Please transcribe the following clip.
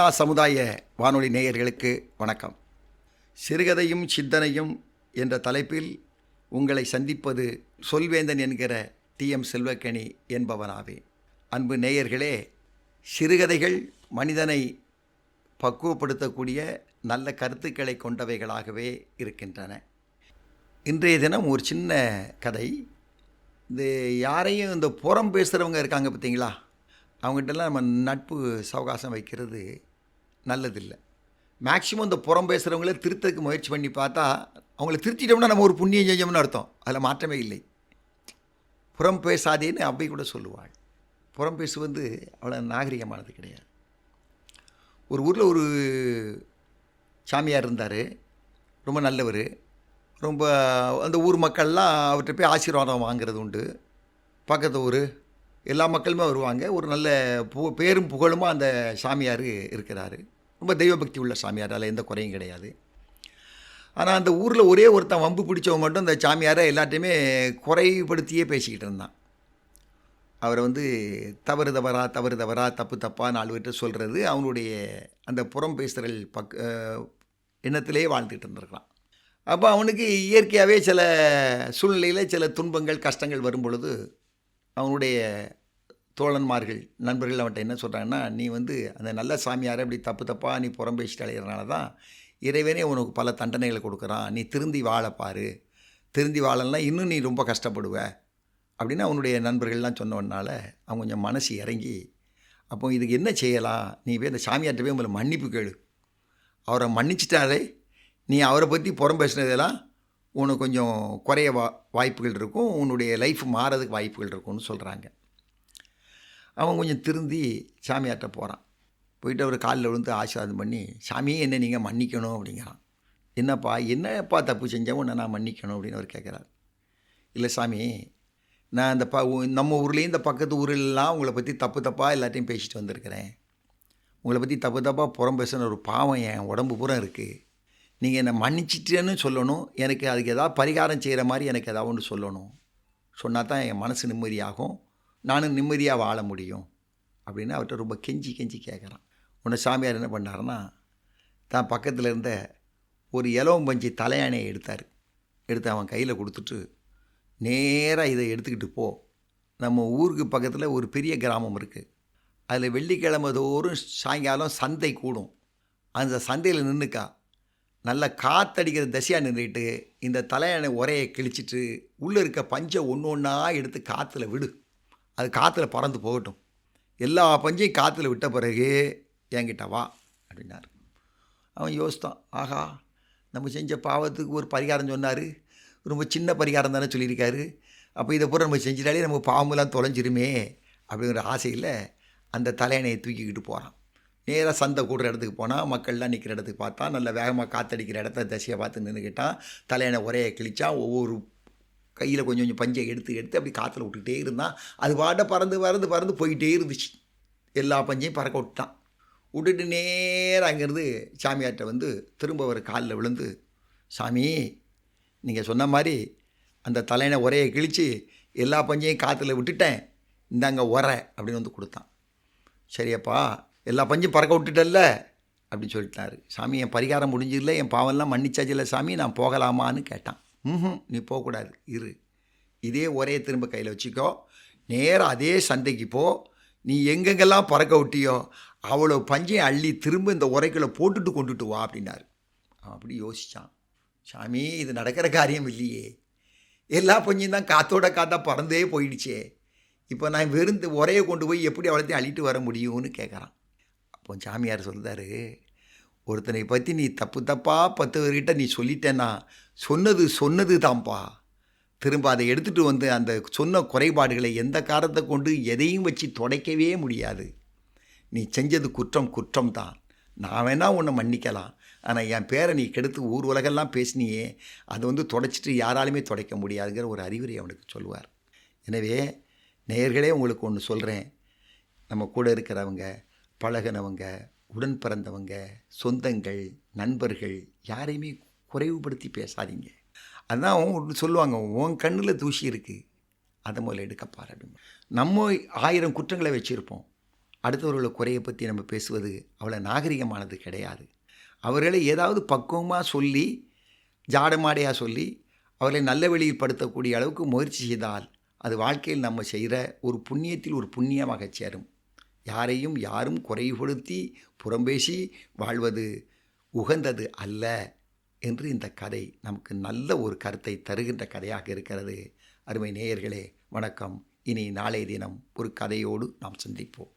அண்ணா சமுதாய வானொலி நேயர்களுக்கு வணக்கம். சிறுகதையும் சிந்தனையும் என்ற தலைப்பில் உங்களை சந்திப்பது சொல்வேந்தன் என்கிற டி. எம். செல்வக்கணி என்பவனாவே. அன்பு நேயர்களே சிறுகதைகள் மனிதனை பக்குவப்படுத்தக்கூடிய நல்ல கருத்துக்களை கொண்டவைகளாகவே இருக்கின்றன. இன்றைய தினம் ஒரு சின்ன கதை. இந்த யாரையும் இந்த புறம் பேசுகிறவங்க இருக்காங்க பார்த்தீங்களா? அவங்ககிட்டலாம் நம்ம நட்பு சவகாசம் வைக்கிறது. நல்லதில்லை. மேக்ஸிமம் இந்த புறம் பேசுகிறவங்கள திருத்தத்துக்கு முயற்சி பண்ணி பார்த்தா அவங்கள திருத்திட்டோம்னா நம்ம ஒரு புண்ணியம் செஞ்சோம்னு அர்த்தம். அதில் மாற்றமே இல்லை. புறம் பேசாதேன்னு அவ்வை கூட சொல்லுவாள். புறம் பேசுவது அவ்வளோ நாகரிகமானது கிடையாது. ஒரு ஊரில் ஒரு சாமியார் இருந்தார். ரொம்ப நல்லவர். ரொம்ப அந்த ஊர் மக்கள்லாம் அவர்கிட்ட போய் ஆசீர்வாதம் வாங்குறது உண்டு. பக்கத்து ஊர் எல்லா மக்களுமே வருவாங்க. ஒரு நல்ல பு பேரும் புகழுமாக அந்த சாமியார் இருக்கிறாரு. ரொம்ப தெய்வபக்தி உள்ள சாமியார் அதில் எந்த குறையும் கிடையாது. ஆனால் அந்த ஊரில் ஒரே ஒருத்தன் வம்பு பிடிச்சவன் மட்டும் அந்த சாமியாரை எல்லாத்தையுமே குறைப்படுத்தியே பேசிக்கிட்டு இருந்தான். அவரை வந்து தவறு தவறா தவறு தவறா தப்பு தப்பா நாலு பேர்கிட்ட சொல்கிறது அவனுடைய அந்த புறம் பேசுகிறல் பக் எண்ணத்திலே வாழ்ந்துட்டு இருந்திருக்கலாம். அப்போ அவனுக்கு இயற்கையாகவே சில சூழ்நிலையில் சில துன்பங்கள் கஷ்டங்கள் வரும் பொழுது அவனுடைய தோழன்மார்கள் நண்பர்கள் அவன்கிட்ட என்ன சொல்கிறாங்கன்னா நீ வந்து அந்த நல்ல சாமியாரை இப்படி தப்பு தப்பாக நீ புறம் பேசிட்டு அலைகிறனால தான் இறைவனே உனக்கு பல தண்டனைகளை கொடுக்குறான். நீ திருந்தி வாழ திருந்தி வாழலாம் இன்னும் நீ ரொம்ப கஷ்டப்படுவ. அப்படின்னு அவனுடைய நண்பர்கள்லாம் சொன்னவனால அவன் கொஞ்சம் மனசு இறங்கி அப்போ இதுக்கு என்ன செய்யலாம்? நீ போய் அந்த சாமியார்கிட்ட போய் உங்களை மன்னிப்பு கேளு. அவரை மன்னிச்சிட்டாலே நீ அவரை பற்றி புறம் பேசுனதெல்லாம் உனக்கு கொஞ்சம் குறைய வா வாய்ப்புகள் இருக்கும். உன்னுடைய லைஃப் மாறதுக்கு வாய்ப்புகள் இருக்கும்னு சொல்கிறாங்க அவன் கொஞ்சம் திருந்தி சாமியார்கிட்ட போகிறான் போயிட்டு அவர் காலில் விழுந்து ஆசீர்வாதம் பண்ணி சாமியே என்ன நீங்கள் மன்னிக்கணும் அப்படிங்கிறான். என்னப்பா என்னப்பா தப்பு செஞ்சேன் உன்னை நான் மன்னிக்கணும் அப்படின்னு அவர் கேட்குறாரு இல்லை சாமி நான் இந்த ப நம்ம ஊர்லேயும் இந்த பக்கத்து ஊர்லலாம் உங்களை பற்றி தப்பு தப்பாக எல்லாத்தையும் பேசிட்டு வந்திருக்கிறேன். உங்களை பற்றி தப்பு தப்பாக புறம் பேசுன ஒரு பாவம் என் உடம்பு பூரா இருக்குது நீங்கள் என்னை மன்னிச்சிட்டேன்னு சொல்லணும். எனக்கு அதுக்கு ஏதாவது பரிகாரம் செய்கிற மாதிரி எனக்கு ஏதாவது ஒன்று சொல்லணும். சொன்னால் தான் என் மனசு நிம்மதியாகும். நானும் நிம்மதியாக வாழ முடியும் அப்படின்னு அவர்கிட்ட ரொம்ப கெஞ்சி கெஞ்சி கேட்குறான் உன்னை சாமியார் என்ன பண்ணாருன்னா தான் பக்கத்தில் இருந்த ஒரு இலவம் பஞ்சு தலையானையை எடுத்தார். எடுத்து அவன் கையில் கொடுத்துட்டு நேராக இதை எடுத்துக்கிட்டு போ. நம்ம ஊருக்கு பக்கத்தில் ஒரு பெரிய கிராமம் இருக்குது அதில் வெள்ளிக்கிழமை தோறும் சாயங்காலம் சந்தை கூடும். அந்த சந்தையில் நின்றுக்கா நல்ல காத்தடிக்கிற தசையாக நின்றுட்டு இந்த தலையணை உரையை கிழிச்சிட்டு உள்ளே இருக்க பஞ்சை ஒன்று ஒன்றா எடுத்து காற்றுல விடு. அது காற்றுல பறந்து போகட்டும். எல்லா பஞ்சையும் காற்றுல விட்ட பிறகு என்கிட்ட வா அப்படின்னார். அவன் யோசித்தான் ஆஹா நம்ம செஞ்ச பாவத்துக்கு ஒரு பரிகாரம் சொன்னார். ரொம்ப சின்ன பரிகாரம் தானே சொல்லியிருக்காரு. அப்போ இதை பூரா நம்ம செஞ்சிட்டாலே நம்ம பாவமெல்லாம் தொலைஞ்சிருமே அப்படிங்கிற ஆசையில் அந்த தலையணையை தூக்கிக்கிட்டு போகிறான் நேராக சந்தை கூடுற இடத்துக்கு போனால் மக்கள்லாம் நிற்கிற இடத்துக்கு பார்த்தா நல்ல வேகமாக காத்தடிக்கிற இடத்த திசையை பார்த்து நின்றுக்கிட்டான் தலையணை உரையை கிழிச்சான். ஒவ்வொரு கையில் கொஞ்சம் கொஞ்சம் பஞ்சை எடுத்து எடுத்து அப்படி காற்றுல விட்டுக்கிட்டே இருந்தான் அது பாட்ட பறந்து பறந்து பறந்து போயிட்டே இருந்துச்சு. எல்லா பஞ்சையும் பறக்க விட்டான் விட்டுட்டு நேராக அங்கேருந்து சாமியார்கிட்ட வந்து திரும்ப ஒரு காலில் விழுந்து சாமி நீங்கள் சொன்ன மாதிரி அந்த தலையணை உரையை கிழித்து எல்லா பஞ்சையும் காற்றுல விட்டுட்டேன். இந்தாங்க உரை அப்படின்னு வந்து கொடுத்தான். சரியப்பா எல்லா பஞ்சும் பறக்க விட்டுட்டல்ல அப்படின்னு சொல்லிட்டாரு. சாமி என் பரிகாரம் முடிஞ்சதில்லை என் பாவம்லாம் மன்னிச்சாச்சில்ல சாமி நான் போகலாமான்னு கேட்டான். ம் நீ போகக்கூடாது இரு. இதே ஒரே திரும்ப கையில் வச்சுக்கோ. நேராக அதே சந்தைக்கு போ. நீ எங்கெங்கெல்லாம் பறக்க விட்டியோ அவ்வளோ பஞ்சையும் அள்ளி திரும்ப இந்த உரைக்குள்ளே போட்டுட்டு கொண்டுட்டு வா அப்படின்னாரு. அப்படி யோசித்தான் சாமி இது நடக்கிற காரியம் இல்லையே. எல்லா பஞ்சையும் தான் காத்தோட காத்தா பறந்தே போயிடுச்சே. இப்போ நான் வெறும் இந்த உரையை கொண்டு போய் எப்படி அவ்வளோத்தையும் அள்ளிட்டு வர முடியும்னு கேட்குறான் அப்போ சாமியார் சொல்கிறாரு ஒருத்தனை பற்றி நீ தப்பு தப்பாக பத்துவர்கிட்ட நீ சொல்லிட்டேன்னா சொன்னது சொன்னது தான்ப்பா திரும்ப அதை எடுத்துகிட்டு வந்து அந்த சொன்ன குறைபாடுகளை எந்த காரணத்தை கொண்டு எதையும் வச்சு துடைக்கவே முடியாது. நீ செஞ்சது குற்றம் குற்றம் தான் நான் வேணால் உன்னை மன்னிக்கலாம். ஆனால் என் பேரை நீ கெடுத்து ஊர் உலகெல்லாம் பேசினியே அதை வந்து தொடச்சிட்டு யாராலுமே துடைக்க முடியாதுங்கிற ஒரு அறிவுரை அவனுக்கு சொல்லுவார். எனவே நேயர்களே உங்களுக்கு ஒன்று சொல்கிறேன் நம்ம கூட இருக்கிறவங்க பழகினவங்க உடன் பிறந்தவங்க சொந்தங்கள் நண்பர்கள் யாரையுமே குறைவுபடுத்தி பேசாதீங்க. அதான் ஒன்று சொல்லுவாங்க உன் கண்ணில் தூசி இருக்குது அதை முதல்ல எடுக்கப்பார் அப்படின்னு நம்ம ஆயிரம் குற்றங்களை வச்சுருப்போம். அடுத்தவர்களை குறையை பற்றி நம்ம பேசுவது அவ்வளோ நாகரிகமானது கிடையாது. அவர்களை ஏதாவது பக்குவமாக சொல்லி ஜாடமாடையாக சொல்லி அவர்களை நல்ல வழியில் படுத்தக்கூடிய அளவுக்கு முயற்சி செய்தால் அது வாழ்க்கையில் நம்ம செய்கிற ஒரு புண்ணியத்தில் ஒரு புண்ணியமாக சேரும். யாரையும் யாரும் குறைபடுத்தி புறம்பேசி வாழ்வது உகந்தது அல்ல என்று இந்த கதை நமக்கு நல்ல ஒரு கருத்தை தருகின்ற கதையாக இருக்கிறது. அருமை நேயர்களே வணக்கம். இனி நாளைய தினம் ஒரு கதையோடு நாம் சந்திப்போம்.